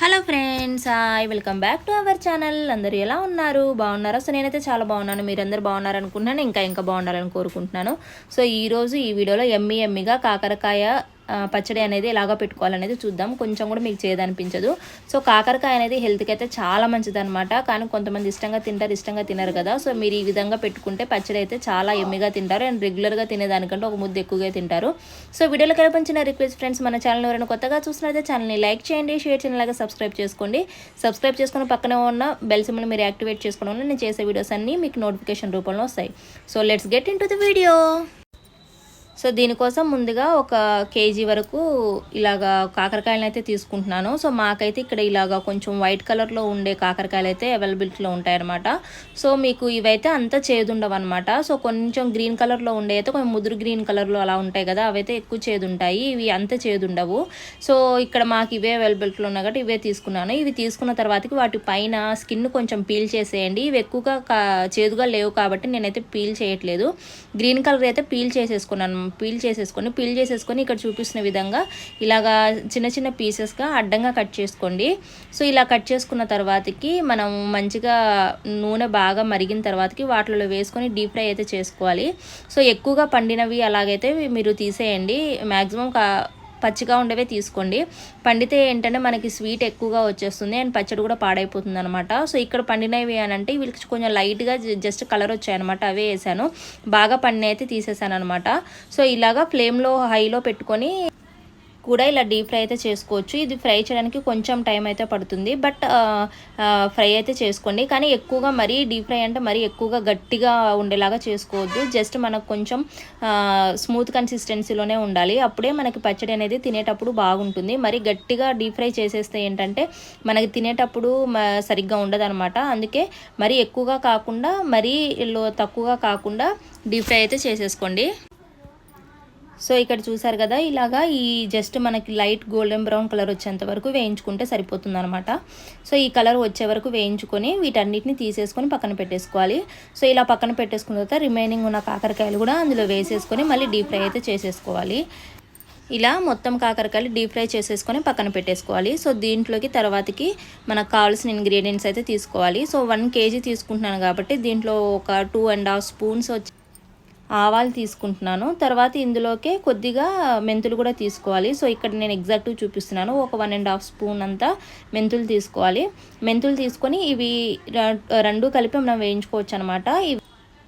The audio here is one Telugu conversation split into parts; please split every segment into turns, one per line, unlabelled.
Hello friends hi welcome back to our channel అందరూ ఎలా ఉన్నారు? బాగున్నారా? సో నేనైతే చాలా బాగున్నాను. మీరందరూ బాగున్నారనుకుంటున్నాను. ఇంకా ఇంకా బాగుండాలని కోరుకుంటున్నాను. సో ఈరోజు ఈ వీడియోలో ఎమ్మి ఎమ్మిగా కాకరకాయ పచ్చడి అనేది ఎలాగ పెట్టుకోవాలనేది చూద్దాం. కొంచెం కూడా మీకు చేయదనిపించదు. సో కాకరకాయ అనేది హెల్త్కి అయితే చాలా మంచిది అనమాట కానీ కొంతమంది ఇష్టంగా తింటారు ఇష్టంగా తినరు కదా. సో మీరు ఈ విధంగా పెట్టుకుంటే పచ్చడి అయితే చాలా ఎమ్మిగా తింటారు. అండ్ రెగ్యులర్గా తినేదానికంటే ఒక ముద్ద ఎక్కువగా తింటారు. సో వీడియోలో కనిపించిన రిక్వెస్ట్ ఫ్రెండ్స్ మన ఛానల్ ఎవరైనా కొత్తగా చూసినట్లయితే ఛానల్ని లైక్ చేయండి షేర్ చేయండి అలాగే సబ్స్క్రైబ్ చేసుకోండి. సబ్స్క్రైబ్ చేసుకుని పక్కనే ఉన్న బెల్ సిమ్ని మీరు యాక్టివేట్ చేసుకోవడం నేను చేసే వీడియోస్ అన్నీ మీకు నోటిఫికేషన్ రూపంలో వస్తాయి. So let's get into the video. So దీనికోసం ముందుగా ఒక కేజీ వరకు ఇలాగా కాకరకాయలను అయితే తీసుకుంటున్నాను. సో మాకైతే ఇక్కడ ఇలాగా కొంచెం వైట్ కలర్లో ఉండే కాకరకాయలు అయితే అవైలబిలిటీలో ఉంటాయన్నమాట. సో మీకు ఇవైతే అంత చేదుండవన్నమాట. సో కొంచెం గ్రీన్ కలర్లో ఉండే అయితే కొంచెం ముదురు గ్రీన్ కలర్లో అలా ఉంటాయి కదా అవైతే ఎక్కువ చేదుంటాయి. ఇవి అంత చేదుండవు. సో ఇక్కడ మాకు ఇవే అవైలబిలిటీలో ఉన్నాయి కాబట్టి ఇవే తీసుకున్నాను. ఇవి తీసుకున్న తర్వాతకి వాటి పైన స్కిన్ కొంచెం పీల్ చేసేయండి. ఇవి ఎక్కువగా కా- చేదుగా లేవు కాబట్టి నేనైతే పీల్ చేయట్లేదు. గ్రీన్ కలర్ అయితే పీల్ చేసేసుకున్నాను. పీల్ చేసేసుకొని పీల్ చేసేసుకొని ఇక్కడ చూపిస్తున్న విధంగా ఇలాగా చిన్న చిన్న పీసెస్గా అడ్డంగా కట్ చేసుకోండి. సో ఇలా కట్ చేసుకున్న తర్వాతకి మనం మంచిగా నూనె బాగా మరిగిన తర్వాతకి వాటిలో వేసుకొని డీప్ ఫ్రై అయితే చేసుకోవాలి. సో ఎక్కువగా పండినవి అలాగైతే మీరు తీసేయండి. మ్యాక్సిమం కా పచ్చిగా ఉండేవే తీసుకోండి. పండితే ఏంటంటే మనకి స్వీట్ ఎక్కువగా వచ్చేస్తుంది. అండ్ పచ్చడి కూడా పాడైపోతుంది అనమాట సో ఇక్కడ పండినవి అని అంటే వీళ్ళకి కొంచెం లైట్గా జస్ట్ కలర్ వచ్చాయన్నమాట. అవే వేసాను. బాగా పండిన అయితే తీసేసాను అనమాట సో ఇలాగా ఫ్లేమ్లో హైలో పెట్టుకొని కూడా ఇలా డీప్ ఫ్రై అయితే చేసుకోవచ్చు. ఇది ఫ్రై చేయడానికి కొంచెం టైం అయితే పడుతుంది. బట్ ఫ్రై అయితే చేసుకోండి. కానీ ఎక్కువగా మరీ డీప్ ఫ్రై అంటే మరీ ఎక్కువగా గట్టిగా ఉండేలాగా చేసుకోవద్దు. జస్ట్ మనకు కొంచెం స్మూత్ కన్సిస్టెన్సీలోనే ఉండాలి. అప్పుడే మనకి పచ్చడి అనేది తినేటప్పుడు బాగుంటుంది. మరి గట్టిగా డీప్ ఫ్రై చేసేస్తే ఏంటంటే మనకి తినేటప్పుడు సరిగ్గా ఉండదు అందుకే మరీ ఎక్కువగా కాకుండా మరీ తక్కువగా కాకుండా డీప్ ఫ్రై అయితే చేసేసుకోండి. సో ఇక్కడ చూసారు కదా ఇలాగా ఈ జస్ట్ మనకి లైట్ గోల్డెన్ బ్రౌన్ కలర్ వచ్చేంత వరకు వేయించుకుంటే సరిపోతుంది అనమాట సో ఈ కలర్ వచ్చే వరకు వేయించుకొని వీటన్నిటిని తీసేసుకొని పక్కన పెట్టేసుకోవాలి. సో ఇలా పక్కన పెట్టేసుకున్న తర్వాత రిమైనింగ్ ఉన్న కాకరకాయలు కూడా అందులో వేసేసుకొని మళ్ళీ డీప్ ఫ్రై అయితే చేసేసుకోవాలి. ఇలా మొత్తం కాకరకాయలు డీప్ ఫ్రై చేసేసుకొని పక్కన పెట్టేసుకోవాలి. సో దీంట్లోకి తర్వాతకి మనకు కావాల్సిన ఇంగ్రీడియంట్స్ అయితే తీసుకోవాలి. సో వన్ కేజీ తీసుకుంటున్నాను కాబట్టి దీంట్లో ఒక టూ అండ్ హాఫ్ స్పూన్స్ వచ్చి ఆవాలు తీసుకుంటున్నాను. తర్వాత ఇందులోకే కొద్దిగా మెంతులు కూడా తీసుకోవాలి. సో ఇక్కడ నేను ఎగ్జాక్ట్గా చూపిస్తున్నాను. ఒక వన్ అండ్ హాఫ్ స్పూన్ అంతా మెంతులు తీసుకోవాలి. మెంతులు తీసుకొని ఇవి రెండు కలిపి మనం వేయించుకోవచ్చు అనమాట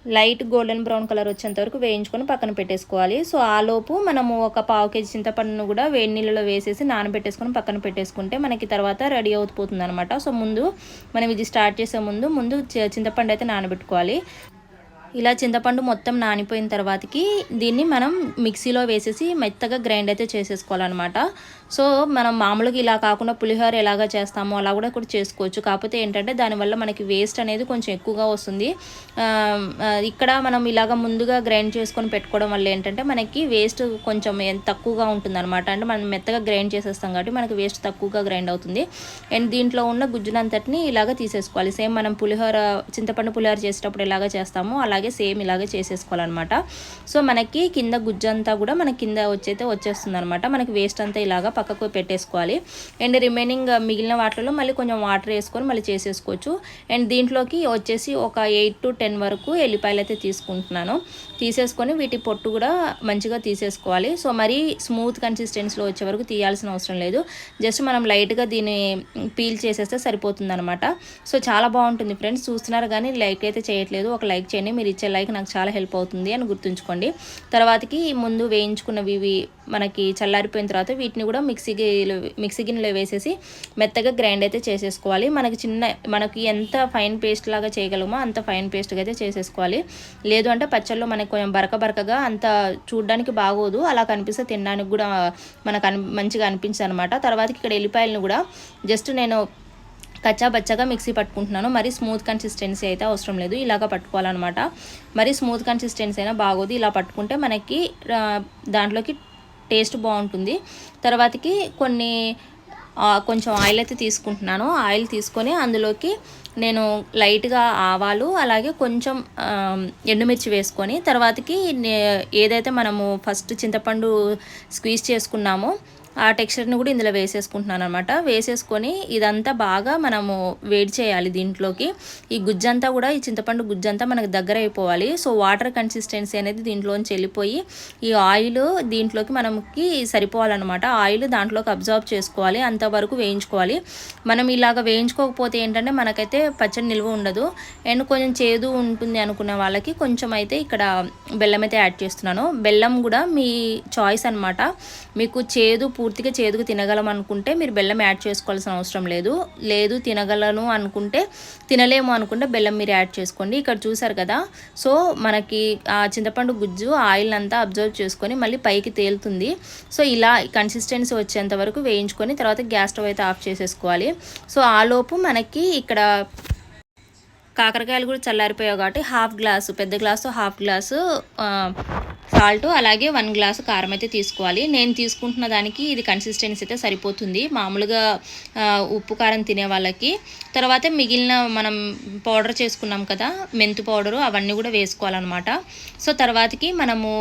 లైట్ గోల్డెన్ బ్రౌన్ కలర్ వచ్చేంత వరకు వేయించుకొని పక్కన పెట్టేసుకోవాలి. సో ఆలోపు మనము ఒక పావు కేజీ చింతపండును కూడా వేడి నీళ్ళలో వేసేసి నానబెట్టేసుకొని పక్కన పెట్టేసుకుంటే మనకి తర్వాత రెడీ అవుతుంది అనమాట సో ముందు మనం ఇది స్టార్ట్ చేసే ముందు ముందు చింతపండు అయితే నానబెట్టుకోవాలి. ఇలా చింతపండు మొత్తం నానిపోయిన తర్వాతకి దీన్ని మనం మిక్సీలో వేసేసి మెత్తగా గ్రైండ్ అయితే చేసేసుకోవాలన్నమాట. సో మనం మామూలుగా ఇలా కాకుండా పులిహోర ఎలాగ చేస్తామో అలా కూడా కూడా చేసుకోవచ్చు. కాకపోతే ఏంటంటే దానివల్ల మనకి వేస్ట్ అనేది కొంచెం ఎక్కువగా వస్తుంది. ఇక్కడ మనం ఇలాగ ముందుగా గ్రైండ్ చేసుకొని పెట్టుకోవడం వల్ల ఏంటంటే మనకి వేస్ట్ కొంచెం తక్కువగా ఉంటుంది అనమాట అంటే మనం మెత్తగా గ్రైండ్ చేసేస్తాం కాబట్టి మనకి వేస్ట్ తక్కువగా గ్రైండ్ అవుతుంది. అండ్ దీంట్లో ఉన్న గుజ్జునంతటిని ఇలాగ తీసేసుకోవాలి. సేమ్ మనం పులిహోర చింతపండు పులిహోర చేసేటప్పుడు ఎలాగ చేస్తామో అలాగే సేమ్ ఇలాగే చేసేసుకోవాలన్నమాట. సో మనకి కింద గుజ్జంతా కూడా మన కింద వచ్చైతే వచ్చేస్తుంది అనమాట మనకి వేస్ట్ అంతా ఇలాగా పక్కకు పెట్టేసుకోవాలి. అండ్ రిమైనింగ్ మిగిలిన వాటిలో మళ్ళీ కొంచెం వాటర్ వేసుకొని మళ్ళీ చేసేసుకోవచ్చు. అండ్ దీంట్లోకి వచ్చేసి ఒక ఎయిట్ టు టెన్ వరకు ఎల్లిపాయలు అయితే తీసుకుంటున్నాను. తీసేసుకొని వీటి పొట్టు కూడా మంచిగా తీసేసుకోవాలి. సో మరీ స్మూత్ కన్సిస్టెన్సీలో వచ్చే వరకు తీయాల్సిన అవసరం లేదు. జస్ట్ మనం లైట్గా దీన్ని పీల్ చేసేస్తే సరిపోతుంది అనమాట సో చాలా బాగుంటుంది ఫ్రెండ్స్. చూస్తున్నారు కానీ లైక్ అయితే చేయట్లేదు. ఒక లైక్ చేయండి. మీరు ఇచ్చే లైక్ నాకు చాలా హెల్ప్ అవుతుంది అని గుర్తుంచుకోండి. తర్వాతకి ముందు వేయించుకున్నవి ఇవి మనకి చల్లారిపోయిన తర్వాత వీటిని కూడా మిక్సీ మిక్సీ గిన్నెలో వేసేసి మెత్తగా గ్రైండ్ అయితే చేసేసుకోవాలి. మనకి చిన్న మనకి ఎంత ఫైన్ పేస్ట్ లాగా చేయగలమో అంత ఫైన్ పేస్ట్గా అయితే చేసేసుకోవాలి. లేదు అంటే పచ్చళ్ళు మనకి కొంచెం బరక బరకగా అంత చూడడానికి బాగోదు. అలా కనిపిస్తే తినడానికి కూడా మనకు అని మంచిగా అనిపించదు అనమాట తర్వాతకి ఇక్కడ ఎల్లిపాయలను కూడా జస్ట్ నేను కచ్చా బచ్చగా మిక్సీ పట్టుకుంటున్నాను. మరి స్మూత్ కన్సిస్టెన్సీ అయితే అవసరం లేదు. ఇలాగ పట్టుకోవాలన్నమాట. మరి స్మూత్ కన్సిస్టెన్సీ అయినా బాగోదు. ఇలా పట్టుకుంటే మనకి దాంట్లోకి టేస్ట్ బాగుంటుంది. తర్వాతకి కొన్ని కొంచెం ఆయిల్ అయితే తీసుకుంటున్నాను. ఆయిల్ తీసుకొని అందులోకి నేను లైట్గా ఆవాలు అలాగే కొంచెం ఎండుమిర్చి వేసుకొని తర్వాతకి నే- ఏదైతే మనము ఫస్ట్ చింతపండు స్క్వీజ్ చేసుకున్నామో ఆ టెక్స్చర్ని కూడా ఇందులో వేసేసుకుంటున్నాను అనమాట వేసేసుకొని ఇదంతా బాగా మనము వేడి చేయాలి దీంట్లోకి. ఈ గుజ్జంతా కూడా ఈ చింతపండు గుజ్జంతా మనకు దగ్గర అయిపోవాలి. సో వాటర్ కన్సిస్టెన్సీ అనేది దీంట్లోంచి వెళ్ళిపోయి ఈ ఆయిల్ దీంట్లోకి మనకి సరిపోవాలన్నమాట. ఆయిల్ దాంట్లోకి అబ్జర్వ్ చేసుకోవాలి అంతవరకు వేయించుకోవాలి. మనం ఇలాగ వేయించుకోకపోతే ఏంటంటే మనకైతే పచ్చడి నిల్వ ఉండదు. అండ్ కొంచెం చేదు ఉంటుంది అనుకునే వాళ్ళకి కొంచెం అయితే ఇక్కడ బెల్లం అయితే యాడ్ చేస్తున్నాను. బెల్లం కూడా మీ చాయిస్ అనమాట మీకు చేదు పూర్తిగా చేదుకు తినగలం అనుకుంటే మీరు బెల్లం యాడ్ చేసుకోవాల్సిన అవసరం లేదు. లేదు తినగలను అనుకుంటే తినలేము అనుకుంటే బెల్లం మీరు యాడ్ చేసుకోండి. ఇక్కడ చూసారు కదా? సో మనకి ఆ చింతపండు గుజ్జు ఆయిల్ అంతా అబ్జర్వ్ చేసుకొని మళ్ళీ పైకి తేలుతుంది. సో ఇలా కన్సిస్టెన్సీ వచ్చేంత వరకు వేయించుకొని తర్వాత గ్యాస్ స్టవ్ అయితే ఆఫ్ చేసేసుకోవాలి. సో ఆలోపు మనకి ఇక్కడ కాకరకాయలు కూడా చల్లారిపోయావు కాబట్టి హాఫ్ గ్లాసు పెద్ద గ్లాసు హాఫ్ గ్లాసు సాల్ట్ అలాగే వన్ గ్లాసు కారం అయితే తీసుకోవాలి. నేను తీసుకుంటున్న దానికి ఇది కన్సిస్టెన్సీ అయితే సరిపోతుంది. మామూలుగా ఉప్పు కారం తినే వాళ్ళకి. తర్వాత మిగిలిన మనం పౌడర్ చేసుకున్నాం కదా మెంతు పౌడరు అవన్నీ కూడా వేసుకోవాలన్నమాట. సో తర్వాతకి మనము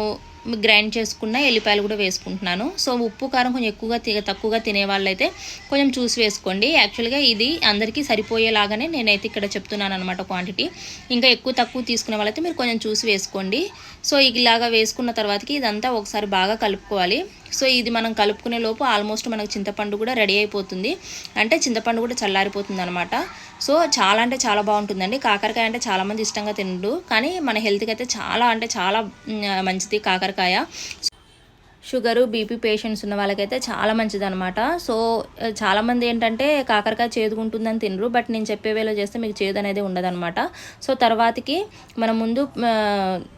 గ్రైండ్ చేసుకున్న ఎల్లిపాయలు కూడా వేసుకుంటున్నాను. సో ఉప్పు కారం కొంచెం ఎక్కువగా తక్కువగా తినే వాళ్ళైతే కొంచెం చూసి వేసుకోండి. యాక్చువల్గా ఇది అందరికీ సరిపోయేలాగానే నేనైతే ఇక్కడ చెప్తున్నాను అనమాట క్వాంటిటీ. ఇంకా ఎక్కువ తక్కువ తీసుకునే వాళ్ళైతే మీరు కొంచెం చూసి వేసుకోండి. సో ఇలాగా వేసుకున్న తర్వాతకి ఇదంతా ఒకసారి బాగా కలుపుకోవాలి. సో ఇది మనం కలుపుకునే లోపు ఆల్మోస్ట్ మనకు చింతపండు కూడా రెడీ అయిపోతుంది. అంటే చింతపండు కూడా చల్లారిపోతుంది అనమాట సో చాలా అంటే చాలా బాగుంటుందండి. కాకరకాయ అంటే చాలామంది ఇష్టంగా తినడు కానీ మన హెల్త్కి అయితే చాలా అంటే చాలా మంచిది కాకరకాయ. షుగరు బీపీ పేషెంట్స్ ఉన్న వాళ్ళకైతే చాలా మంచిది అనమాట సో చాలామంది ఏంటంటే కాకరకాయ చేదుకుంటుందని తినరు. బట్ నేను చెప్పే వేలో చేస్తే మీకు చేదు అనేది ఉండదనమాట సో తర్వాతకి మనం ముందు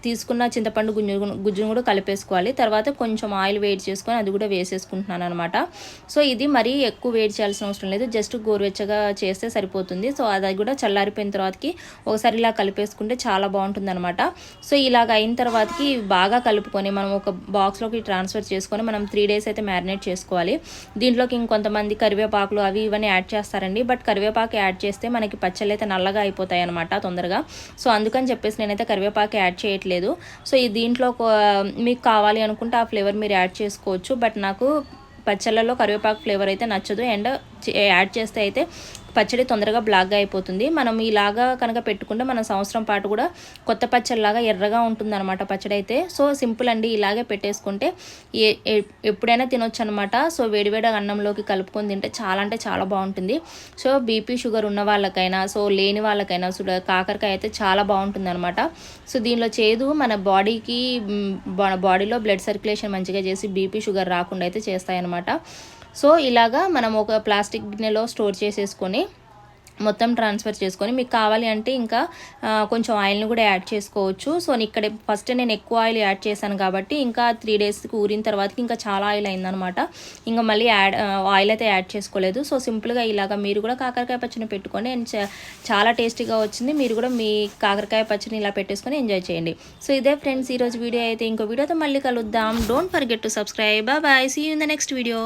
తీసుకున్న చింతపండు గుజ్జు గుజ్జును కూడా కలిపేసుకోవాలి. తర్వాత కొంచెం ఆయిల్ వేడి చేసుకొని అది కూడా వేసేసుకుంటున్నాను అనమాట సో ఇది మరీ ఎక్కువ వేడి చేయాల్సిన అవసరం లేదు. జస్ట్ గోరువెచ్చగా చేస్తే సరిపోతుంది. సో అది కూడా చల్లారిపోయిన తర్వాతకి ఒకసారి ఇలా కలిపేసుకుంటే చాలా బాగుంటుంది అనమాట సో ఇలాగ అయిన తర్వాతకి బాగా కలుపుకొని మనం ఒక బాక్స్లోకి ట్రాన్స్ఫర్ ట్రాన్స్ఫర్ చేసుకొని మనం త్రీ డేస్ అయితే మ్యారినేట్ చేసుకోవాలి. దీంట్లోకి ఇంకొంతమంది కరివేపాకులు అవి ఇవన్నీ యాడ్ చేస్తారండి. బట్ కరివేపాకు యాడ్ చేస్తే మనకి పచ్చళ్ళు అయితే నల్లగా అయిపోతాయి అనమాట తొందరగా. సో అందుకని చెప్పేసి నేనైతే కరివేపాకు యాడ్ చేయట్లేదు. సో ఈ దీంట్లో మీకు కావాలి అనుకుంటే ఆ ఫ్లేవర్ మీరు యాడ్ చేసుకోవచ్చు. బట్ నాకు పచ్చళ్ళలో కరివేపాకు ఫ్లేవర్ అయితే నచ్చదు. అండ్ యాడ్ చేస్తే అయితే పచ్చడి తొందరగా బ్లాక్గా అయిపోతుంది. మనం ఇలాగా కనుక పెట్టుకుంటే మన సంవత్సరం పాటు కూడా కొత్త పచ్చడిలాగా ఎర్రగా ఉంటుంది అనమాట పచ్చడి అయితే సో సింపుల్ అండి ఇలాగే పెట్టేసుకుంటే ఎప్పుడైనా తినొచ్చు అనమాట సో వేడివేడి అన్నంలోకి కలుపుకొని తింటే చాలా అంటే చాలా బాగుంటుంది. సో బీపీ షుగర్ ఉన్న వాళ్ళకైనా సో లేని వాళ్ళకైనా సో కాకరకాయ అయితే చాలా బాగుంటుంది అనమాట సో దీనిలో చేదు మన బాడీకి బాడీలో బ్లడ్ సర్క్యులేషన్ మంచిగా చేసి బీపీ షుగర్ రాకుండా అయితే చేస్తాయన్నమాట. సో ఇలాగా మనం ఒక ప్లాస్టిక్ గిన్నెలో స్టోర్ చేసేసుకొని మొత్తం ట్రాన్స్ఫర్ చేసుకొని మీకు కావాలి అంటే ఇంకా కొంచెం ఆయిల్ని కూడా యాడ్ చేసుకోవచ్చు. సో ఇక్కడ ఫస్ట్ నేను ఎక్కువ ఆయిల్ యాడ్ చేశాను కాబట్టి ఇంకా త్రీ డేస్కి ఊరిన తర్వాత ఇంకా చాలా ఆయిల్ అయిందనమాట. ఇంకా మళ్ళీ యాడ్ ఆయిల్ అయితే యాడ్ చేసుకోలేదు. సో సింపుల్గా ఇలాగా మీరు కూడా కాకరకాయ పచ్చని పెట్టుకొని చాలా టేస్టీగా వచ్చింది. మీరు కూడా మీ కాకరకాయ పచ్చని ఇలా పెట్టేసుకొని ఎంజాయ్ చేయండి. సో ఇదే ఫ్రెండ్స్ ఈరోజు వీడియో అయితే ఇంకో వీడియోతో మళ్ళీ కలుద్దాం. Don't forget to subscribe bye see in the next video